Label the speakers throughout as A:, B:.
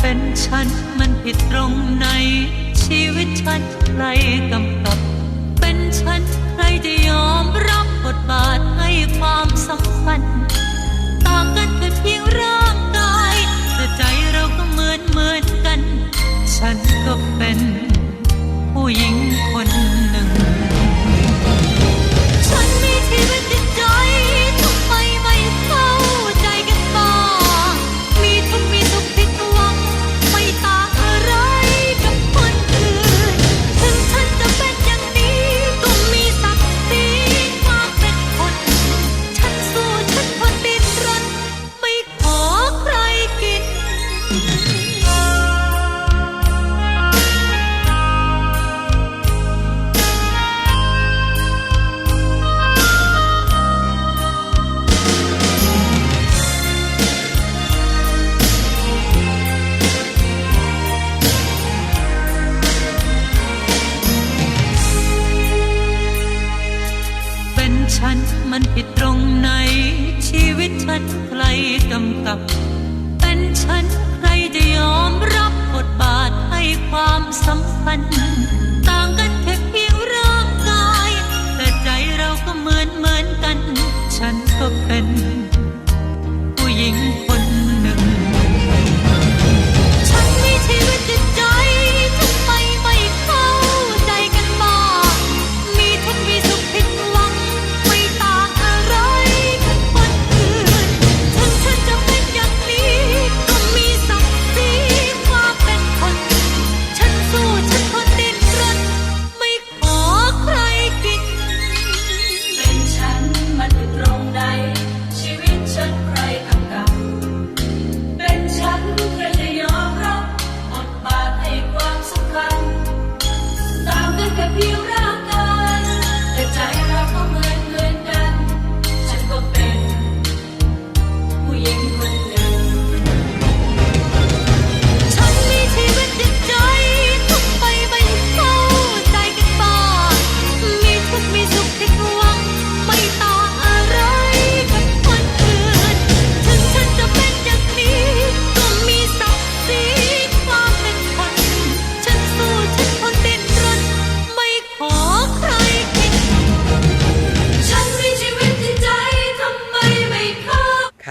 A: เป็นฉันมันผิดตรงไหน ชีวิตฉันใครกำกับ เป็นฉันใครจะยอมรับบทบาทให้ความสำคัญ ฉันมันผิดตรงไห
B: น ชีวิตฉันใครกำกับ เป็นฉันใครจะยอมรับบทบาทให้ความสำคัญ ต่างกันแค่เพียงร่างกาย แต่ใจเราก็เหมือนเหมือนกัน ฉันก็เป็น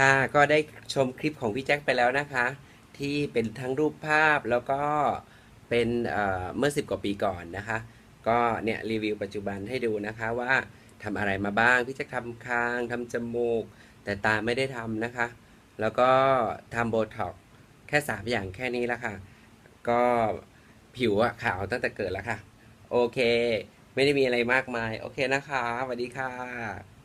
B: ค่ะ
A: ก็ได้
C: ชมคลิปของพี่แจ็คไปแล้วนะคะ ที่เป็นทั้งรูปภาพแล้วก็เป็นเเมื่อ 10 กว่าปีก่อนนะคะ ก็เนี่ยรีวิวปัจจุบันให้ดูนะคะว่าทำอะไรมาบ้าง พี่แจ็คทำคางทำจมูก แต่ตาไม่ได้ทำนะคะ แล้วก็ทำโบท็อกแค่ 3 อย่างแค่นี้ละค่ะ ก็ผิวอะขาวตั้งแต่เกิดแล้วค่ะ โอเค ไม่ได้มีอะไรมากมาย โอเคนะคะสวัสดีค่ะ